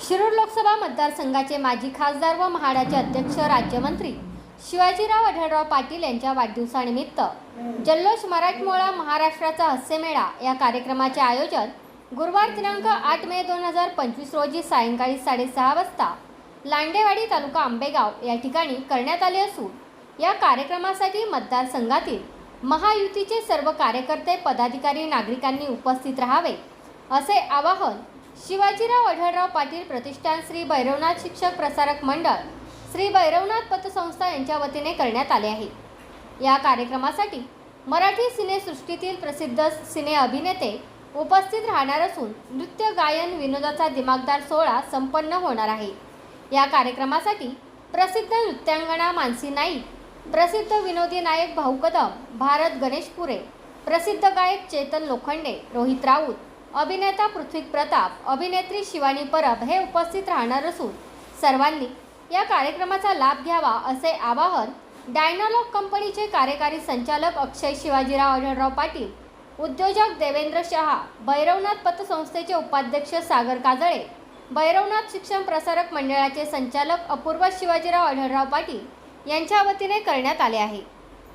शिरूर लोकसभा मतदारसंघाचे माजी खासदार व म्हाडाचे अध्यक्ष राज्यमंत्री शिवाजीराव आढळराव पाटील यांच्या वाढदिवसानिमित्त जल्लोष मराठमोळा महाराष्ट्राचा हास्यमेळा या कार्यक्रमाचे आयोजन गुरुवार दिनांक आठ मे दोन हजार पंचवीस रोजी सायंकाळी साडेसहा वाजता लांडेवाडी तालुका आंबेगाव या ठिकाणी करण्यात आले असून या कार्यक्रमासाठी मतदारसंघातील महायुतीचे सर्व कार्यकर्ते पदाधिकारी नागरिकांनी उपस्थित राहावे असे आवाहन शिवाजीराव आढळराव पाटील प्रतिष्ठान श्री भैरवनाथ शिक्षक प्रसारक मंडळ श्री भैरवनाथ पतसंस्था यांच्या वतीने करण्यात आले आहे. या कार्यक्रमासाठी मराठी सिनेसृष्टीतील प्रसिद्ध सिने अभिनेते उपस्थित राहणार असून नृत्य गायन विनोदाचा दिमागदार सोहळा संपन्न होणार आहे. या कार्यक्रमासाठी प्रसिद्ध नृत्यांगणा मानसी नाईक प्रसिद्ध विनोदी नायक भाऊ कदम भारत गणेशपुरे प्रसिद्ध गायक चेतन लोखंडे रोहित राऊत अभिनेता पृथ्वी प्रताप अभिनेत्री शिवानी परब हे उपस्थित राहणार असून सर्वांनी या कार्यक्रमाचा लाभ घ्यावा असे आवाहन डायनालॉग कंपनीचे कार्यकारी संचालक अक्षय शिवाजीराव आढळराव पाटील उद्योजक देवेंद्र शहा भैरवनाथ पतसंस्थेचे उपाध्यक्ष सागर काजळे भैरवनाथ शिक्षण प्रसारक मंडळाचे संचालक अपूर्व शिवाजीराव अढळराव पाटील यांच्या वतीने करण्यात आले आहे.